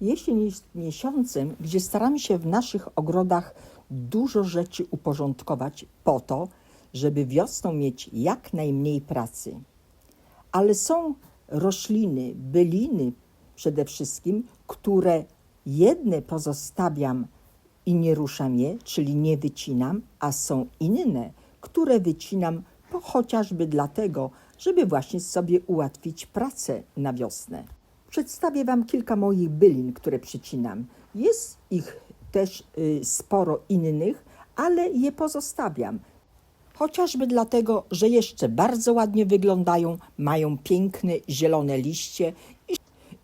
Jesień jest miesiącem, gdzie staramy się w naszych ogrodach dużo rzeczy uporządkować po to, żeby wiosną mieć jak najmniej pracy. Ale są rośliny, byliny przede wszystkim, które jedne pozostawiam i nie ruszam je, czyli nie wycinam, a są inne, które wycinam chociażby dlatego, żeby właśnie sobie ułatwić pracę na wiosnę. Przedstawię Wam kilka moich bylin, które przycinam. Jest ich też y, sporo innych, ale je pozostawiam. Chociażby dlatego, że jeszcze bardzo ładnie wyglądają, mają piękne zielone liście i,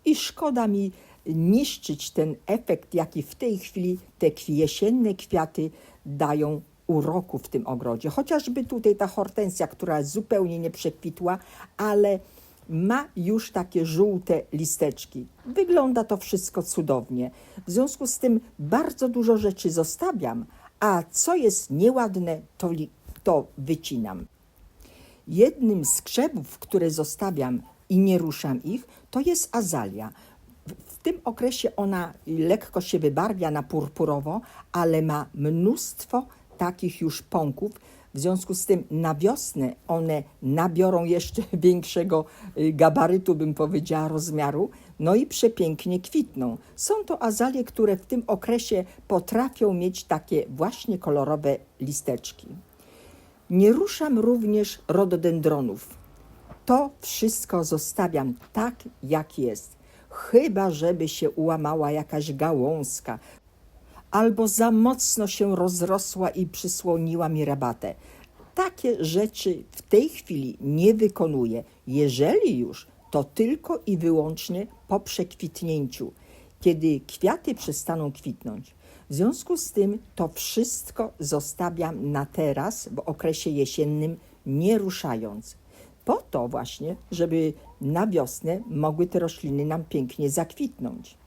i szkoda mi niszczyć ten efekt, jaki w tej chwili te jesienne kwiaty dają uroku w tym ogrodzie. Chociażby tutaj ta hortensja, która zupełnie nie przekwitła, ale ma już takie żółte listeczki. Wygląda to wszystko cudownie. W związku z tym bardzo dużo rzeczy zostawiam, a co jest nieładne, to, to wycinam. Jednym z krzewów, które zostawiam i nie ruszam ich, to jest azalia. W tym okresie ona lekko się wybarwia na purpurowo, ale ma mnóstwo takich już pąków. W związku z tym na wiosnę one nabiorą jeszcze większego y, gabarytu, bym powiedziała, rozmiaru, no i przepięknie kwitną. Są to azalie, które w tym okresie potrafią mieć takie właśnie kolorowe listeczki. Nie ruszam również rododendronów. To wszystko zostawiam tak, jak jest. Chyba, żeby się ułamała jakaś gałązka, albo za mocno się rozrosła i przysłoniła mi rabatę. Takie rzeczy w tej chwili nie wykonuję. Jeżeli już, to tylko i wyłącznie po przekwitnięciu, kiedy kwiaty przestaną kwitnąć. W związku z tym to wszystko zostawiam na teraz, w okresie jesiennym, nie ruszając. Po to właśnie, żeby na wiosnę mogły te rośliny nam pięknie zakwitnąć.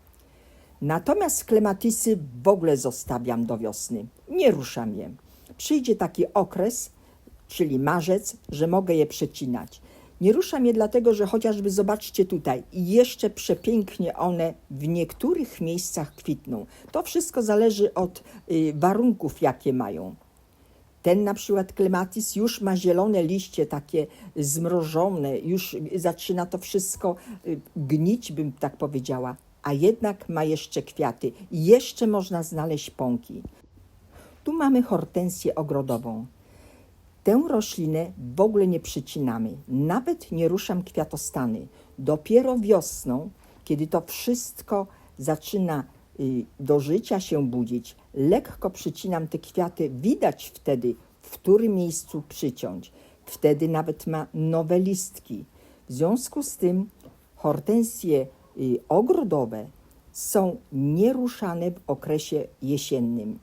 Natomiast klematisy w ogóle zostawiam do wiosny. Nie ruszam je. Przyjdzie taki okres, czyli marzec, że mogę je przecinać. Nie ruszam je dlatego, że chociażby zobaczcie tutaj, jeszcze przepięknie one w niektórych miejscach kwitną. To wszystko zależy od y, warunków, jakie mają. Ten na przykład klematis już ma zielone liście, takie zmrożone, już zaczyna to wszystko y, gnić, bym tak powiedziała, a jednak ma jeszcze kwiaty i jeszcze można znaleźć pąki. Tu mamy hortensję ogrodową. Tę roślinę w ogóle nie przycinamy, nawet nie ruszam kwiatostany. Dopiero wiosną, kiedy to wszystko zaczyna y, do życia się budzić, lekko przycinam te kwiaty, widać wtedy, w którym miejscu przyciąć. Wtedy nawet ma nowe listki. W związku z tym hortensje y, ogrodowe są nieruszane w okresie jesiennym.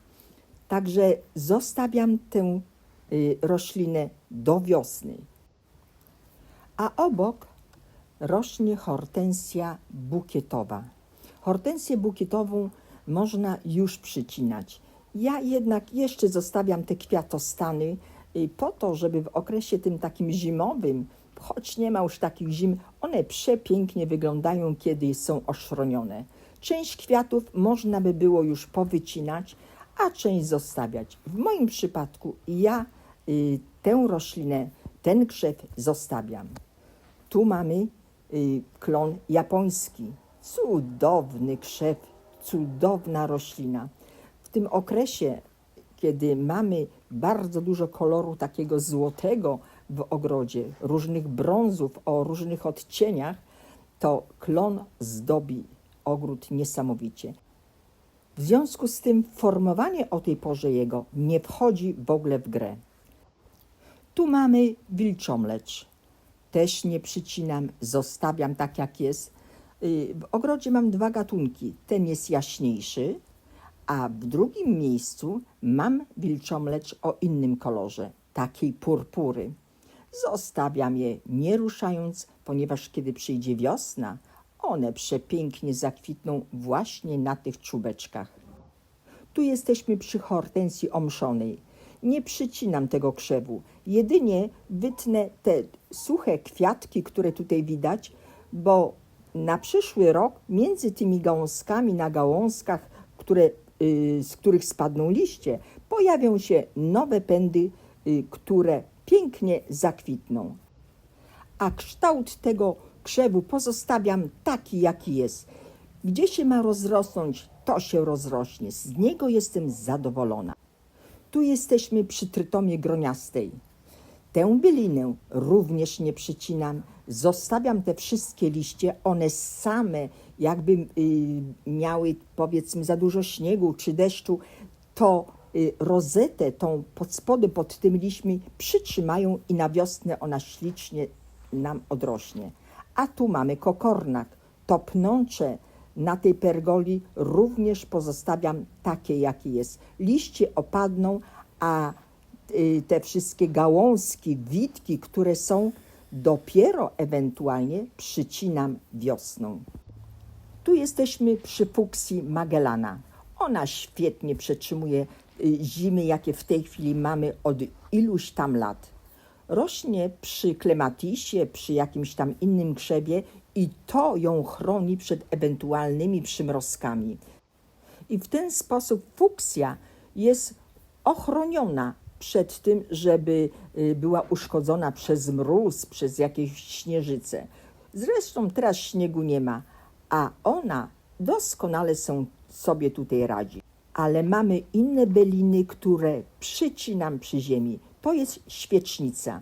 Także zostawiam tę y, roślinę do wiosny. A obok rośnie hortensja bukietowa. Hortensję bukietową można już przycinać. Ja jednak jeszcze zostawiam te kwiatostany y, po to, żeby w okresie tym takim zimowym, choć nie ma już takich zim, one przepięknie wyglądają, kiedy są oszronione. Część kwiatów można by było już powycinać, a część zostawiać. W moim przypadku ja y, tę roślinę, ten krzew zostawiam. Tu mamy y, klon japoński. Cudowny krzew, cudowna roślina. W tym okresie, kiedy mamy bardzo dużo koloru takiego złotego w ogrodzie, różnych brązów o różnych odcieniach, to klon zdobi ogród niesamowicie. W związku z tym formowanie o tej porze jego nie wchodzi w ogóle w grę. Tu mamy wilczomlecz. Też nie przycinam, zostawiam tak jak jest. Y, W ogrodzie mam dwa gatunki. Ten jest jaśniejszy, a w drugim miejscu mam wilczomlecz o innym kolorze, takiej purpury. Zostawiam je nie ruszając, ponieważ kiedy przyjdzie wiosna, one przepięknie zakwitną właśnie na tych czubeczkach. Tu jesteśmy przy hortensji omszonej. Nie przycinam tego krzewu, jedynie wytnę te suche kwiatki, które tutaj widać, bo na przyszły rok między tymi gałązkami na gałązkach, które, y, z których spadną liście, pojawią się nowe pędy, y, które pięknie zakwitną. A kształt tego krzewu pozostawiam taki, jaki jest. Gdzie się ma rozrosnąć, to się rozrośnie. Z niego jestem zadowolona. Tu jesteśmy przy trytomie groniastej. Tę bylinę również nie przycinam. Zostawiam te wszystkie liście, one same, jakby y, miały powiedzmy za dużo śniegu czy deszczu, to rozetę, tą pod spodem, pod tym liśćmi przytrzymają i na wiosnę ona ślicznie nam odrośnie. A tu mamy kokornak. To pnącze na tej pergoli również pozostawiam takie, jakie jest. Liście opadną, a y, te wszystkie gałązki, witki, które są, dopiero ewentualnie przycinam wiosną. Tu jesteśmy przy fuksji Magellana. Ona świetnie przetrzymuje y, zimy, jakie w tej chwili mamy od iluś tam lat. Rośnie przy klematisie, przy jakimś tam innym krzewie i to ją chroni przed ewentualnymi przymrozkami. I w ten sposób fuksja jest ochroniona przed tym, żeby y, była uszkodzona przez mróz, przez jakieś śnieżyce. Zresztą teraz śniegu nie ma, a ona doskonale są, sobie tutaj radzi. Ale mamy inne beliny, które przycinam przy ziemi. To jest świecznica.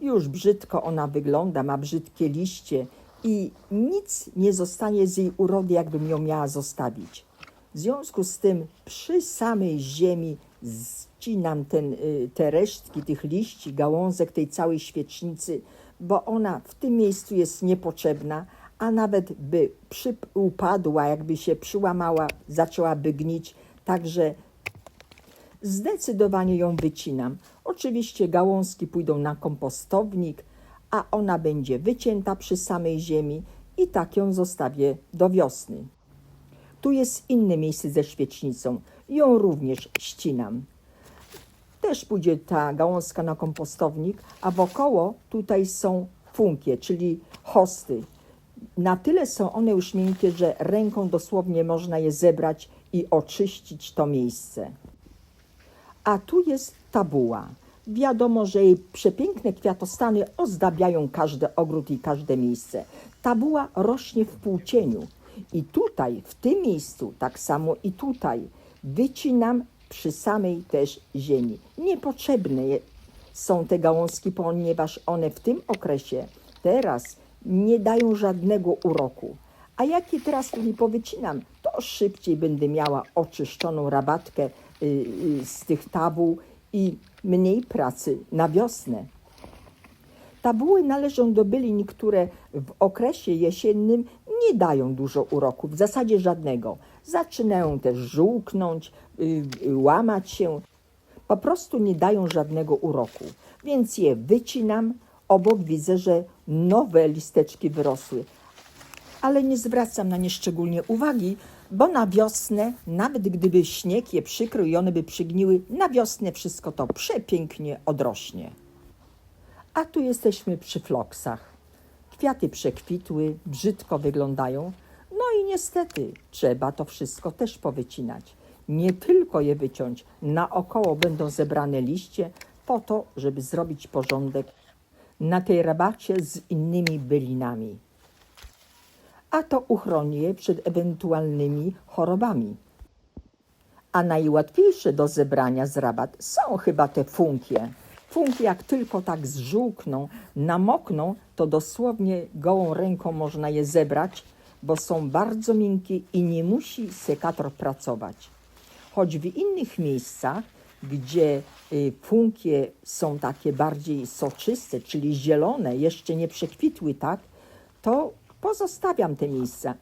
Już brzydko ona wygląda, ma brzydkie liście i nic nie zostanie z jej urody, jakbym ją miała zostawić. W związku z tym przy samej ziemi zcinam ten, y, te resztki tych liści, gałązek tej całej świecznicy, bo ona w tym miejscu jest niepotrzebna, a nawet by przy, upadła, jakby się przyłamała, zaczęłaby gnić, także zdecydowanie ją wycinam. Oczywiście gałązki pójdą na kompostownik, a ona będzie wycięta przy samej ziemi i tak ją zostawię do wiosny. Tu jest inne miejsce ze świecznicą. Ją również ścinam. Też pójdzie ta gałązka na kompostownik, a wokoło tutaj są funkie, czyli hosty. Na tyle są one już miękkie, że ręką dosłownie można je zebrać i oczyścić to miejsce. A tu jest tabuła. Wiadomo, że jej przepiękne kwiatostany ozdabiają każdy ogród i każde miejsce. Tabuła rośnie w półcieniu. I tutaj, w tym miejscu, tak samo i tutaj, wycinam przy samej też ziemi. Niepotrzebne są te gałązki, ponieważ one w tym okresie teraz nie dają żadnego uroku. A jak je teraz tu nie powycinam, to szybciej będę miała oczyszczoną rabatkę y, y, z tych tabuł i mniej pracy na wiosnę. Tabuły należą do bylin, które w okresie jesiennym nie dają dużo uroku, w zasadzie żadnego. Zaczynają też żółknąć, y, łamać się, po prostu nie dają żadnego uroku. Więc je wycinam, obok widzę, że nowe listeczki wyrosły, ale nie zwracam na nie szczególnie uwagi, bo na wiosnę, nawet gdyby śnieg je przykrył i one by przygniły, na wiosnę wszystko to przepięknie odrośnie. A tu jesteśmy przy floksach. Kwiaty przekwitły, brzydko wyglądają. No i niestety trzeba to wszystko też powycinać. Nie tylko je wyciąć, naokoło będą zebrane liście po to, żeby zrobić porządek na tej rabacie z innymi bylinami. A to uchroni je przed ewentualnymi chorobami. A najłatwiejsze do zebrania z rabat są chyba te funkie. Funkie jak tylko tak zżółkną, namokną, to dosłownie gołą ręką można je zebrać, bo są bardzo miękkie i nie musi sekator pracować. Choć w innych miejscach, gdzie y, funkie są takie bardziej soczyste, czyli zielone, jeszcze nie przekwitły tak, to pozostawiam te miejsca.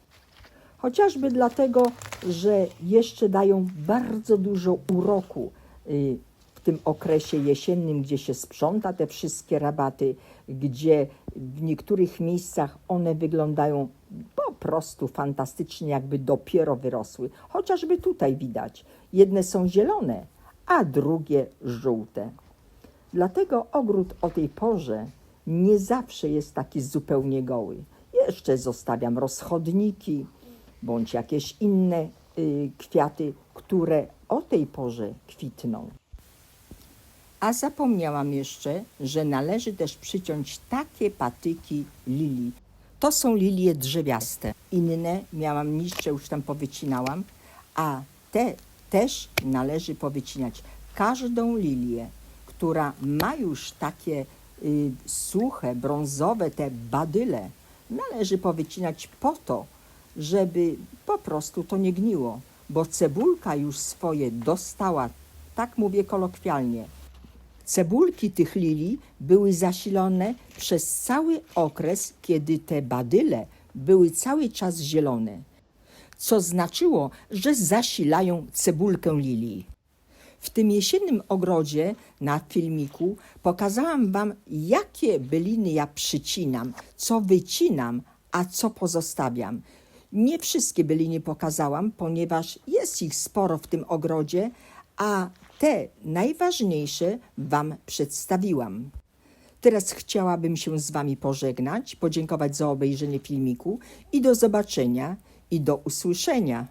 Chociażby dlatego, że jeszcze dają bardzo dużo uroku y, w tym okresie jesiennym, gdzie się sprząta te wszystkie rabaty, gdzie w niektórych miejscach one wyglądają po prostu fantastycznie, jakby dopiero wyrosły. Chociażby tutaj widać. Jedne są zielone, a drugie żółte. Dlatego ogród o tej porze nie zawsze jest taki zupełnie goły. Jeszcze zostawiam rozchodniki bądź jakieś inne y, kwiaty, które o tej porze kwitną. A zapomniałam jeszcze, że należy też przyciąć takie patyki lilii. To są lilie drzewiaste. Inne miałam niższe, już tam powycinałam, a te też należy powycinać. Każdą lilię, która ma już takie y, suche, brązowe, te badyle, należy powycinać po to, żeby po prostu to nie gniło, bo cebulka już swoje dostała, tak mówię kolokwialnie, Cebulki tych lilii były zasilone przez cały okres, kiedy te badyle były cały czas zielone, co znaczyło, że zasilają cebulkę lilii. W tym jesiennym ogrodzie na filmiku pokazałam Wam, jakie byliny ja przycinam, co wycinam, a co pozostawiam. Nie wszystkie byliny pokazałam, ponieważ jest ich sporo w tym ogrodzie, a te najważniejsze Wam przedstawiłam. Teraz chciałabym się z Wami pożegnać, podziękować za obejrzenie filmiku i do zobaczenia i do usłyszenia.